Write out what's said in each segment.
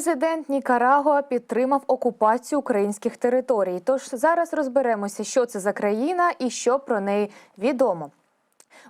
Президент Нікарагуа підтримав окупацію українських територій. Тож зараз розберемося, що це за країна і що про неї відомо.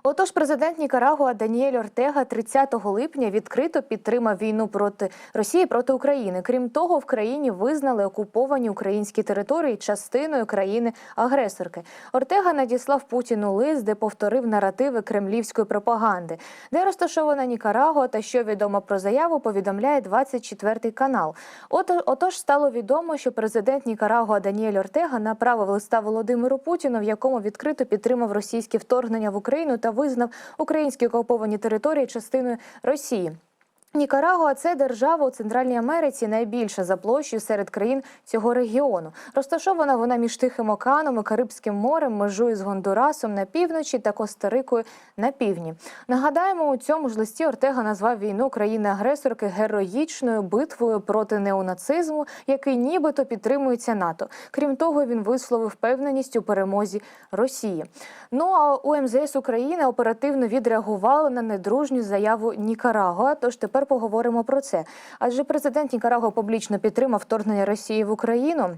Отож, президент Нікарагуа Даніель Ортега 30 липня відкрито підтримав війну проти Росії проти України. Крім того, в країні визнали окуповані українські території частиною країни-агресорки. Ортега надіслав Путіну лист, де повторив наративи кремлівської пропаганди, де розташована Нікарагуа та що відомо про заяву, повідомляє 24 канал. От отож стало відомо, що президент Нікарагуа Даніель Ортега направив листа Володимиру Путіну, в якому відкрито підтримав російське вторгнення в Україну та визнав українські окуповані території частиною Росії. Нікарагуа – це держава у Центральній Америці, найбільша за площею серед країн цього регіону. Розташована вона між Тихим океаном і Карибським морем, межує з Гондурасом на півночі та Коста-Рикою на півдні. Нагадаємо, у цьому ж листі Ортега назвав війну країни-агресорки героїчною битвою проти неонацизму, який нібито підтримується НАТО. Крім того, він висловив впевненість у перемозі Росії. Ну а у МЗС України оперативно відреагували на недружню заяву Нікарагуа. Тож тепер поговоримо про це. Адже президент Нікарагуа публічно підтримав вторгнення Росії в Україну.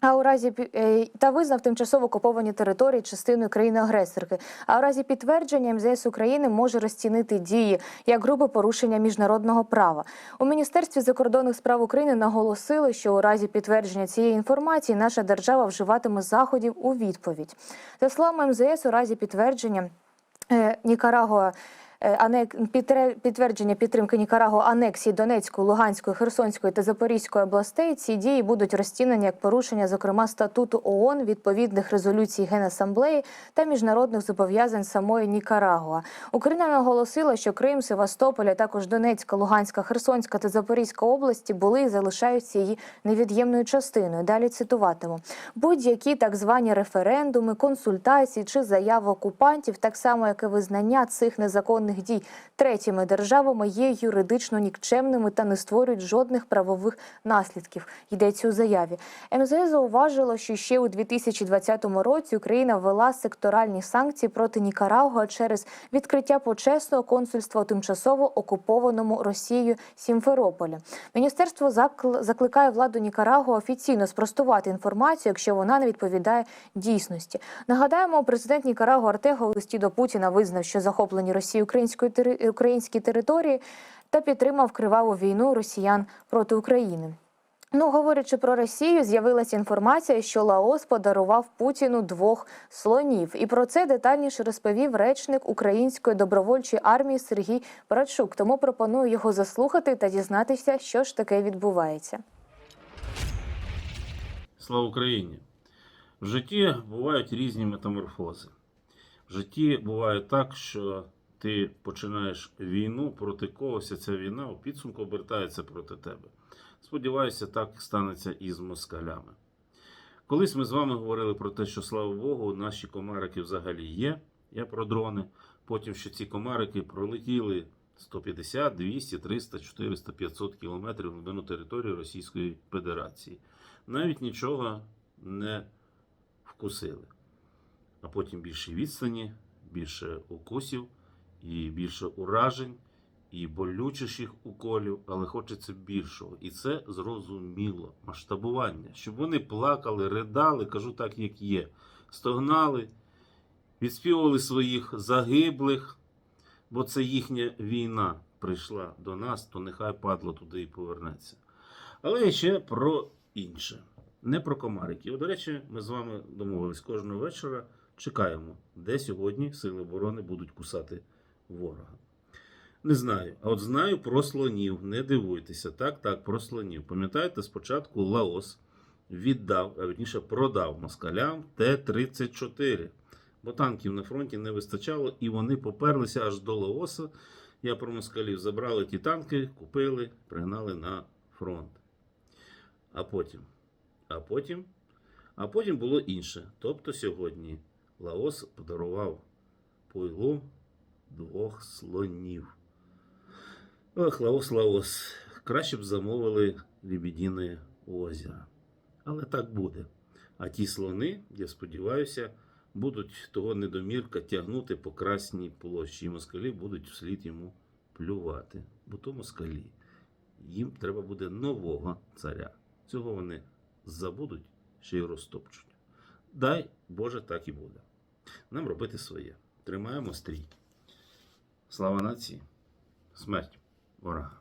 А у разі е, та визнав тимчасово окуповані території частиною країни-агресорки. А у разі підтвердження МЗС України може розцінити дії як грубе порушення міжнародного права. У міністерстві закордонних справ України наголосили, що у разі підтвердження цієї інформації наша держава вживатиме заходів у відповідь. За словами МЗС, у разі підтвердження е, Нікарагуа. Е, підтвердження підтримки Нікарагуа анексії Донецької, Луганської, Херсонської та Запорізької областей. Ці дії будуть розцінені як порушення, зокрема статуту ООН, відповідних резолюцій Генасамблеї та міжнародних зобов'язань самої Нікарагуа. Україна наголосила, що Крим, Севастополь, а також Донецька, Луганська, Херсонська та Запорізька області були і залишаються її невід'ємною частиною. Далі цитуватиму будь-які так звані референдуми, консультації чи заяви окупантів, так само як і визнання цих незаконних дій третіми державами, є юридично нікчемними та не створюють жодних правових наслідків. Йдеться у заяві. МЗС зауважило, що ще у 2020 році Україна ввела секторальні санкції проти Нікарагуа через відкриття почесного консульства у тимчасово окупованому Росією Сімферополі. Міністерство закл- закликає владу Нікарагуа офіційно спростувати інформацію, якщо вона не відповідає дійсності. Нагадаємо, президент Нікарагуа Артега у листі до Путіна визнав, що захоплені Росією української тери- українські території та підтримав криваву війну росіян проти України. Ну, говорячи про Росію, з'явилася інформація, що Лаос подарував Путіну двох слонів. І про це детальніше розповів речник української добровольчої армії Сергій Парачук. Тому пропоную його заслухати та дізнатися, що ж таке відбувається. Слава Україні! В житті бувають різні метаморфози. В житті буває так, що ти починаєш війну проти когось, а ця війна у підсумку обертається проти тебе. Сподіваюся, так станеться і з москалями. Колись ми з вами говорили про те, що слава Богу, наші комарики взагалі є. Я про дрони. Потім, що ці комарики пролетіли 150, 200, 300, 400, 500 кілометрів в глибину території Російської Федерації. Навіть нічого не вкусили. А потім більше відстані, більше укусів, і більше уражень, і болючіших уколів, але хочеться більшого. І це зрозуміло. Масштабування. Щоб вони плакали, ридали, кажу так, як є. Стогнали, відспівували своїх загиблих, бо це їхня війна прийшла до нас, то нехай падло туди і повернеться. Але ще про інше. Не про комариків. До речі, ми з вами домовились кожного вечора. Чекаємо, де сьогодні Сили оборони будуть кусати ворога. Не знаю. А от знаю про слонів. Не дивуйтеся. Так, так, про слонів. Пам'ятаєте, спочатку Лаос віддав, а вірніше продав москалям Т-34. Бо танків на фронті не вистачало, і вони поперлися аж до Лаоса. Я про москалів забрали ті танки, купили, пригнали на фронт. А потім. А потім. А потім було інше. Тобто сьогодні Лаос подарував пойлу двох слонів. Ох, Лаос, Лаос. Краще б замовили Лебедине озеро. Але так буде. А ті слони, я сподіваюся, будуть того недомірка тягнути по красній площі. І москалі будуть вслід йому плювати. Бо то москалі. їм треба буде нового царя. Цього вони забудуть ще й розтопчуть. Дай Боже, так і буде. Нам робити своє. Тримаємо стрій. Слава нації, смерть ворога.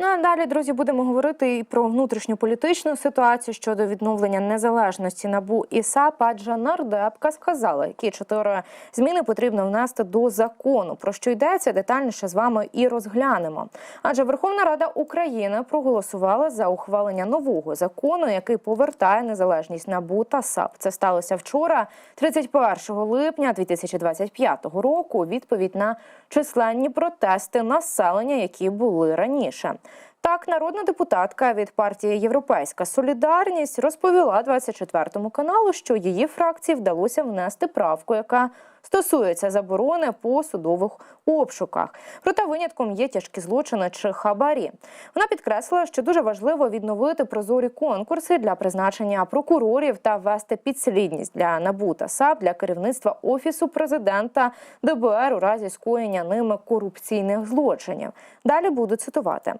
Ну а далі, друзі, будемо говорити і про внутрішньополітичну ситуацію щодо відновлення незалежності НАБУ і САП, адже нардепка сказала, які чотири зміни потрібно внести до закону. Про що йдеться детальніше з вами і розглянемо. Адже Верховна Рада України проголосувала за ухвалення нового закону, який повертає незалежність НАБУ та САП. Це сталося вчора, 31 липня 2025 року. Відповідь на численні протести населення, які були раніше. Так, народна депутатка від партії Європейська Солідарність розповіла 24 каналу, що її фракції вдалося внести правку, яка стосується заборони по судових обшуках. Проте винятком є тяжкі злочини чи хабарі. Вона підкреслила, що дуже важливо відновити прозорі конкурси для призначення прокурорів та ввести підслідність для НАБУ та САП для керівництва офісу президента ДБР у разі скоєння ними корупційних злочинів. Далі буду цитувати.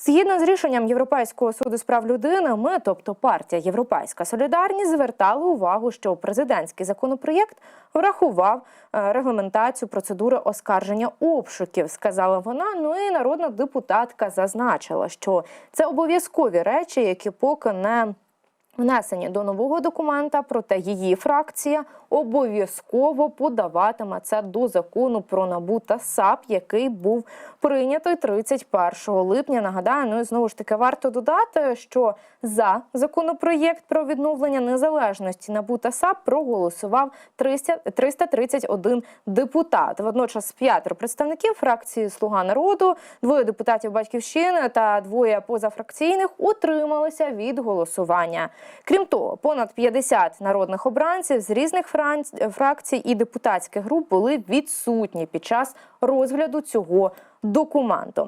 Згідно з рішенням Європейського суду з прав людини, ми, тобто партія Європейська Солідарність, звертали увагу, що президентський законопроєкт врахував е, регламентацію процедури оскарження обшуків, сказала вона. Ну і народна депутатка зазначила, що це обов'язкові речі, які поки не внесені до нового документа, проте її фракція обов'язково подаватиме це до закону про НАБУ та САП, який був прийнятий 31 липня. Нагадаю, ну і знову ж таки варто додати, що за законопроєкт про відновлення незалежності НАБУ та САП проголосував 300 331 депутат. Водночас п'ятеро представників фракції Слуга народу, двоє депутатів Батьківщини та двоє позафракційних утрималися від голосування. Крім того, понад 50 народних обранців з різних фран- фракцій і депутатських груп були відсутні під час розгляду цього документу.